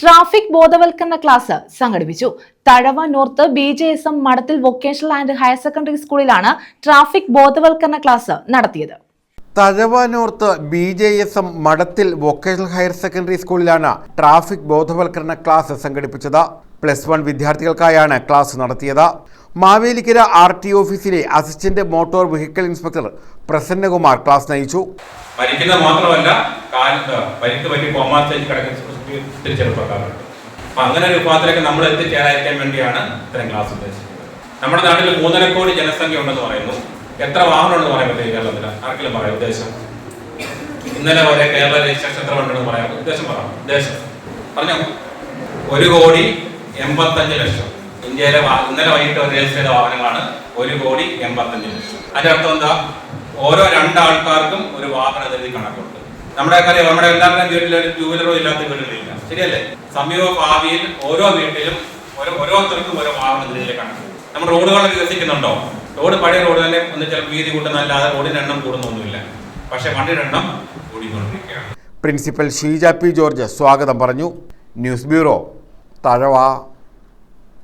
Traffic ബോധവൽക്കരണ class സംഘടിപ്പിച്ചു. Thazhava north B J S M Madathil vocational and higher secondary സ്കൂളിലാണ് traffic ബോധവൽക്കരണ class നടത്തിയത്. തഴവാനോർത്ത് B J S M Madathil vocational higher secondary സ്കൂളിലാണ് traffic ബോധവൽക്കരണ class സംഘടിപ്പിച്ചത്. Plus one വിദ്യാർത്ഥികൾക്കായാണ് ക്ലാസ് നടത്തിയത്. മാവേലിക്കര ആർ ടി ഓഫീസിലെ assistant motor vehicle inspector Prasannakumar class നയിച്ചു. മരിക്കുന്നത് മാത്രമല്ല കാലത്ത് പരിക്ക് പറ്റി കോമാ കിടക്കുന്ന ഒത്തിരി ചെറുപ്പക്കാരുണ്ട് അപ്പൊ അങ്ങനെ ഒരു വിഭാഗത്തിലേക്ക് നമ്മൾ എത്തിച്ചേരാതിരിക്കാൻ വേണ്ടിയാണ് ഇത്തരം ക്ലാസ് ഉദ്ദേശിക്കുന്നത്. നമ്മുടെ നാട്ടിൽ മൂന്നര കോടി ജനസംഖ്യ ഉണ്ടെന്ന് പറയുന്നു. എത്ര വാഹനം ഉണ്ടെന്ന് പറയാൻ പറ്റില്ല കേരളത്തിൽ? ആർക്കെങ്കിലും പറയാം ഉദ്ദേശം? ഇന്നലെ വരെ കേരള രജിസ്ട്രേഷൻ എത്ര ഉണ്ടെന്ന് പറയാം? ഉദ്ദേശം പറയാം ഉദ്ദേശം. പറഞ്ഞോ? ഒരു കോടി എൺപത്തഞ്ച് ലക്ഷം. ഇന്ത്യയിലെ ഇന്നലെ വൈകിട്ട് രജിസ്റ്റർ ചെയ്ത വാഹനങ്ങളാണ് ഒരു കോടി എൺപത്തഞ്ച് ലക്ഷം. അതിന്റെ അർത്ഥം എന്താ? ഓരോ രണ്ടാൾക്കാർക്കും ഒരു വാഹന നികുതി കണക്കുണ്ട്. നമ്മുടെ കാര്യം നമ്മുടെ എല്ലാവരുടെയും വീട്ടിൽ ഒരു ടൂ വീലറോ ഇല്ലാത്ത വീടുകളില്ല. ശരിയല്ലേ? സമീപ ഭാവിയിൽ ഓരോ വീട്ടിലും ഓരോ ഓരോരുത്തർക്കും ഓരോ വാഹന നികുതിയിലെ നമ്മൾ റോഡുകൾ വികസിക്കുന്നുണ്ടോ? റോഡ് പഴയ റോഡ് തന്നെ ഒന്ന് ചിലപ്പോൾ വീതി കൂട്ടുന്നതല്ലാതെ റോഡിന്റെ എണ്ണം കൂടുന്നൊന്നുമില്ല. പക്ഷെ വണ്ടിയുടെ എണ്ണം കൂടിക്കൊണ്ടിരിക്കുകയാണ്. പ്രിൻസിപ്പൽ ഷീജ പി ജോർജ് സ്വാഗതം പറഞ്ഞു. News bureau Thazhava.